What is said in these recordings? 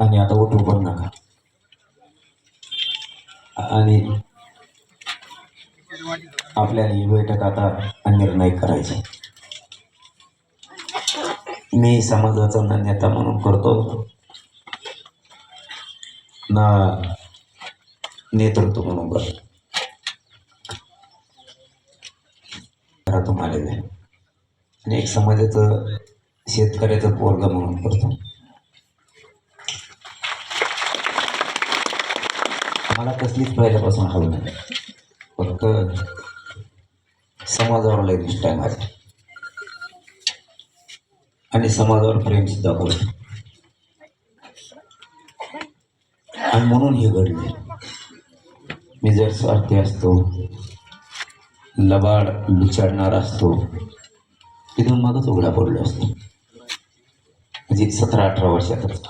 आणि आता उठू पण नका. आणि आपल्याला ही बैठक आता निर्णय करायचे मी समाजाचा ना नेता म्हणून करतो. ना नेतृत्व म्हणून करतो. घरातून आलेलं. आहे आणि एक समाजाचं शेतकऱ्याचं पोरगा म्हणून करतो. मला कसलीच पहिल्यापासून हवं नाही. फक्त समाजावर लय निष्ठा आहे माझ्या आणि समाजावर प्रेम सुद्धा करतो आणि म्हणून हे घडले. मी जर स्वार्थी असतो लबाड विचारणारा असतो तिथून मागच उघडा पडलो असतो. म्हणजे सतरा अठरा वर्षातच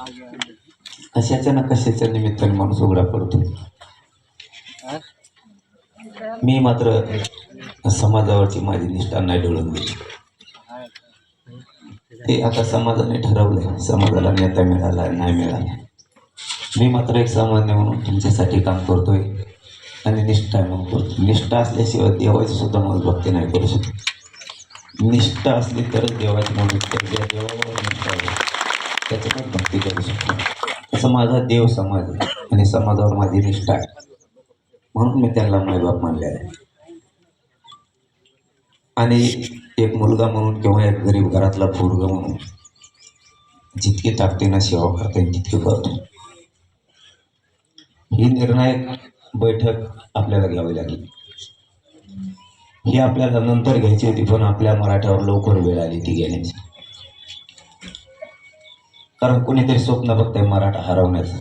कशाच्या ना कशाच्या निमित्ताने माणूस उघडा पडतो? मी मात्र समाजावरची माझी निष्ठा नाही डोळून दिली ते आता समाजाने ठरवलंय. समाजाला नेता मिळाला नाही मिळाला. मी मात्र एक सामान्य म्हणून तुमच्यासाठी काम करतोय आणि निष्ठा म्हणून करतो निष्ठा असल्याशिवाय देवाची सुद्धा भक्ती नाही करू शकत. निष्ठा असली तरच देवाची भक्ती ज्या देवावर निष्ठा त्याच्यातच भक्ती करू शकतो. तसं माझा देव समाज आहे आणि समाजावर माझी निष्ठा आहे. म्हणून मी त्यांना मायबाप मानले आहे. आणि एक मुलगा म्हणून किंवा एक गरीब घरातला पोरगा म्हणून जितकी ताकदीनं सेवा करता येईल तितकी करतो. ही निर्णायक बैठक आपल्याला घ्यावी लागली. ही आपल्याला नंतर घ्यायची होती पण आपल्या मराठ्यावर लवकर वेळ आली ती घेण्याची. कारण कोणीतरी स्वप्न बघतंय मराठा हरवण्याचं.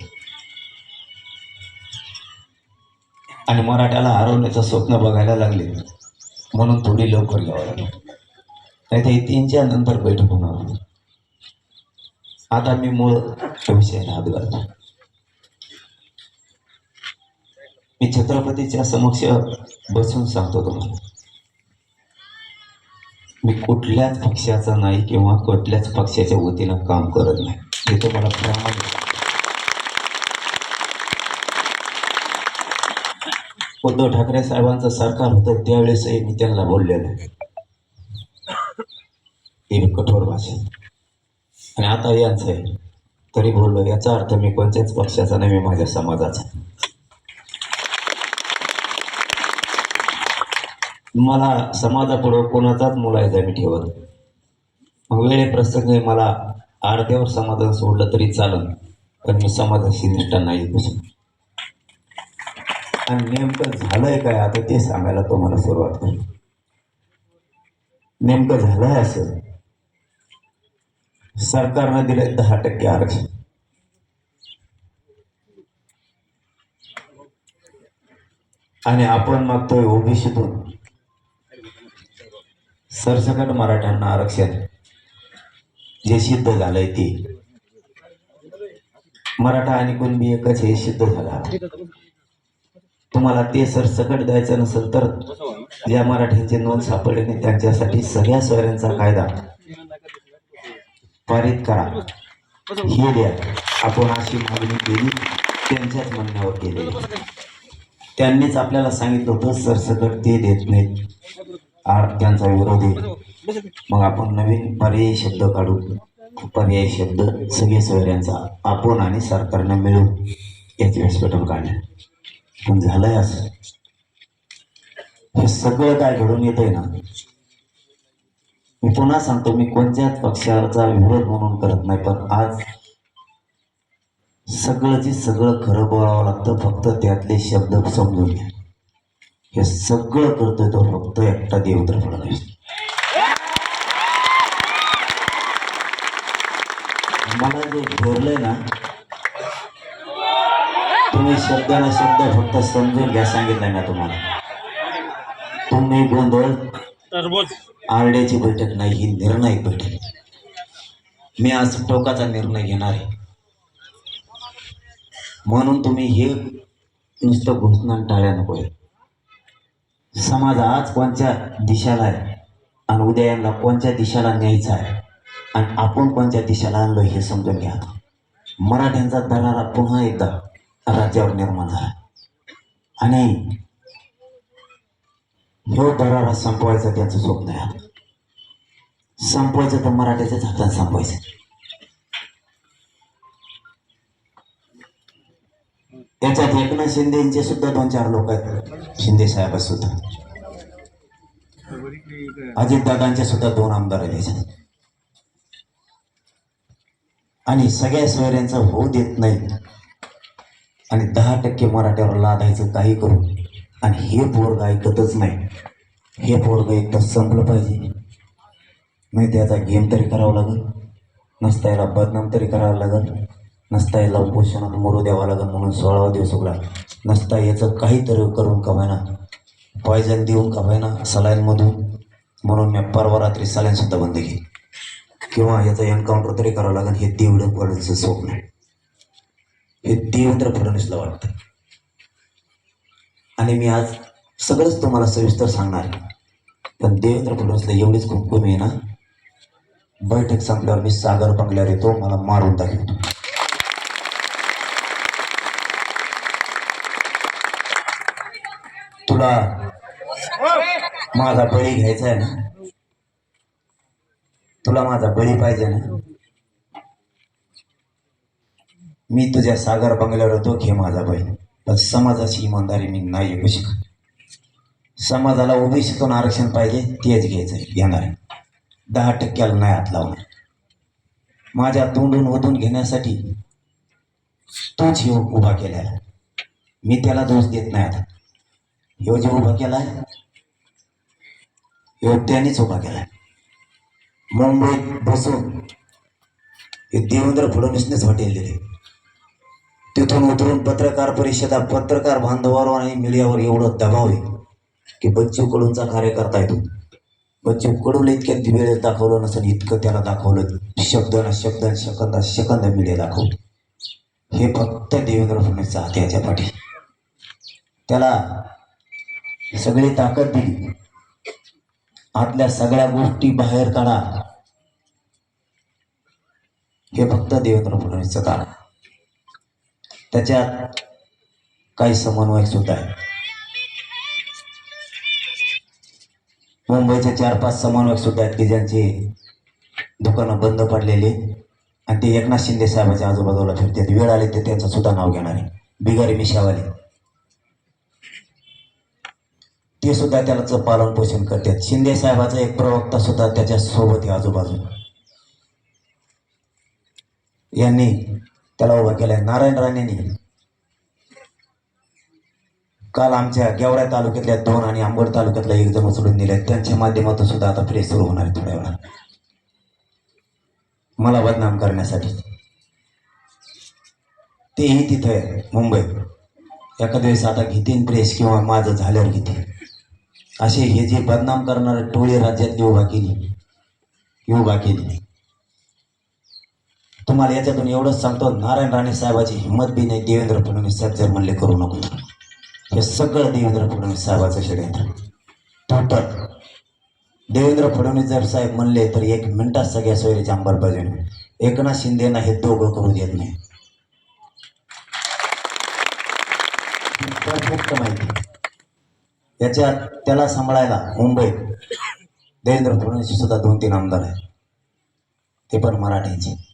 आणि मराठ्याला हरवण्याचं स्वप्न बघायला लागले. म्हणून थोडी लवकर घ्यावं लागलं. नाही तर तीनच्या नंतर बैठक होणार. आता मी मूळ विषयाला हात घालतो. मी छत्रपतीच्या समक्ष बसून सांगतो तुम्हाला. मी कुठल्याच पक्षाचा नाही किंवा कुठल्याच पक्षाच्या वतीनं काम करत नाही. हे तुम्हाला प्रामाणिक उद्धव ठाकरे साहेबांचं सरकार होतं त्यावेळेसही मी त्यांना बोललेलं. आहे ते कठोर भाषेत आणि आता यांचं आहे. तरी बोललो याचा अर्थ मी कोणत्याच पक्षाचा नाही मी माझ्या समाजाचा. मला समाजापुढं कोणाचाच मुलायचा मी ठेवत वेळे प्रसंग मला अर्ध्यावर समाधान सोडलं तरी चालेल पण मी समाजाशी निष्ठा नाही बसून आणि नेमकं झालंय काय? आता ते सांगायला तुम्हाला सुरुवात करू. नेमकं झालंय असं. सरकारनं दिले दहा टक्के आरक्षण. आणि आपण मागतोय ओबीसीतून. सरसकट मराठ्यांना आरक्षण. जे सिद्ध झालंय ते. मराठा आणि कुणबी एकच हे सिद्ध झाला. तुम्हाला ते सरसकट द्यायचं नसेल तर या मराठ्यांची नोंद सापडली नाही. त्यांच्यासाठी सगळ्या सोयऱ्यांचा कायदा. पारित करा. हे द्या. आपण अशी मागणी केली. त्यांच्याच म्हणण्यावर केलेली त्यांनीच आपल्याला सांगितलं होतं सरसकट ते देत नाहीत. आर त्यांचा विरोध आहे. मग आपण नवीन पर्यायी शब्द काढू. पर्यायी शब्द सगळे सोयऱ्यांचा आपण आणि सरकारनं मिळून याचे हॉस्पिटल काढले. पण झालंय असं. हे सगळं काय घडून येतंय ना? मी पुन्हा सांगतो मी कोणत्याच पक्षाचा विरोध म्हणून करत नाही पण आज सगळं जे सगळं खरं बोलावं लागतं फक्त त्यातले शब्द समजून घ्या. हे सगळं करतोय तो फक्त एकटा देवत्र फडणवीस. मला जे घेरलंय ना तुम्ही शब्दाला शब्द फक्त समजून घ्या सांगितलंय ना तुम्हाला. तुम्ही गोंधळ आरड्याची बैठक नाही ही निर्णायक बैठक. मी आज टोकाचा निर्णय घेणार आहे. म्हणून तुम्ही हे नुसतं घोषणा टाळ्या नको समाज आज कोणत्या दिशेला आहे? आणि उद्या यांना कोणत्या दिशेला न्यायचा आहे? आणि आपण कोणत्या दिशेला आणलो हे समजून घ्या. मराठ्यांचा दरारा पुन्हा एकदा राज्यावर निर्माण झाला. आणि ह्यो दरारा संपवायचा त्यांचं स्वप्न आहे. संपवायचं तर मराठ्याच्याच हातात संपवायचं. त्याच्यात एकनाथ शिंदेचे सुद्धा दोन चार लोक आहेत. शिंदे साहेब सुद्धा. अजितदादांचे सुद्धा दोन आमदार आहेत आणि सगळ्या सोयऱ्यांचा होऊ देत नाही. आणि दहा टक्के मराठ्यावर लादायचं काही करू. आणि हे पोरग ऐकतच नाही. हे पोरग एकदा संपलं पाहिजे. नाही त्याचा गेम तरी करावा लागेल. नसता याला बदनाम तरी करावं लागेल. नसता याला उपोषणात मरू द्यावं लागेल म्हणून सोळावा दिवस उघडा नसता याचं काहीतरी करून कमायना पॉयझन देऊन कमायना सलाईनमधून. म्हणून मी परवा रात्री सलाईनसुद्धा बंद केली. किंवा याचं एन्काउंटर तरी करावं लागेल. हे देवडं फडणवीसचं स्वप्न आहे? हे देवेंद्र फडणवीसला वाटतं. आणि मी आज सगळंच तुम्हाला सविस्तर सांगणार आहे. पण देवेंद्र फडणवीसला एवढीच खूप कमी आहे ना? बैठक संपल्यावर मी सागर बंगल्यावर येतो. मला मारून दाखवतो तुला माझा बळी घ्यायचा आहे ना? तुला माझा बळी पाहिजे ना? मी तुझ्या सागर बंगल्यावर तो घे माझा बळी? पण समाजाची इमानदारी मी नाही येऊ शकत. समाजाला ओबीसीतून आरक्षण पाहिजे तेच घ्यायचं आहे. घेणार दहा टक्क्याला नाही हात लावणार. माझ्या तोंडून ओतून घेण्यासाठी तोच हे उभा केलेला आहे. मी त्याला दोष देत नाही आता. ह्यो जे उभा केलाय ह्यो त्यानेच उभा केलाय. मुंबईत बसून हे देवेंद्र फडणवीसनेच हॉटेल दिले तिथून उतरून पत्रकार परिषदा पत्रकार बांधवावर आणि मीडियावर एवढं दबाव आहे की बच्चू कडूंचा कार्यकर्ता येतो बच्चू कडूला इतक्या वेळेत दाखवलं नसेल इतकं त्याला दाखवलं. शब्द ना शब्द सेकंद शकंद मीडिया दाखवलं हे फक्त देवेंद्र फडणवीसचा हात याच्या पाठी. त्याला सगळी ताकद दिली. आतल्या सगळ्या गोष्टी बाहेर काढा. हे फक्त देवेंद्र फडणवीसचं काम त्याच्यात काही समन्वय सुद्धा आहे. मुंबईचे चार पाच समन्वयक सुद्धा आहेत की ज्यांची दुकानं बंद पडलेली आणि ते एकनाथ शिंदे साहेबाच्या आजूबाजूला फिरतात. वेळ आले ते त्यांचं सुद्धा नाव घेणार आहे. बिगारी मिशावाले. ते सुद्धा त्याचं पालन पोषण करतात. शिंदे साहेबाचा एक प्रवक्ता सुद्धा त्याच्या सोबत आहे आजूबाजू यांनी त्याला उभा केलाय. नारायण राणेंनी. काल आमच्या गेवराई तालुक्यातल्या दोन आणि आंबड तालुक्यातला एक जण उचलून दिले त्यांच्या माध्यमातून सुद्धा आता प्रेस सुरू होणार आहे थोड्या वेळा मला बदनाम करण्यासाठी. तेही तिथे आहे एखाद्या वेळेस आता घेतील प्रेस किंवा माझं झाल्यावर घेतील असे हे जे बदनाम करणारे टोळी राज्यातली उभा केली. उभा केली. तुम्हाला याच्यातून एवढंच सांगतो नारायण राणे साहेबाची हिंमत बी नाही देवेंद्र फडणवीस साहेब जर म्हणले करू नको. हे सगळं देवेंद्र फडणवीस साहेबाचं षडयंत्र टोटल. देवेंद्र फडणवीस जर साहेब म्हणले तर एक मिनिटात सगळ्या सोयरीची अंमलबजावणी. एकनाथ शिंदेना हे दोघं करू देत नाही. परफेक्ट माहिती. याच्यात त्याला सांभाळायला मुंबईत देवेंद्र फडणवीस सुद्धा दोन तीन आमदार आहेत. ते पण मराठ्यांचे.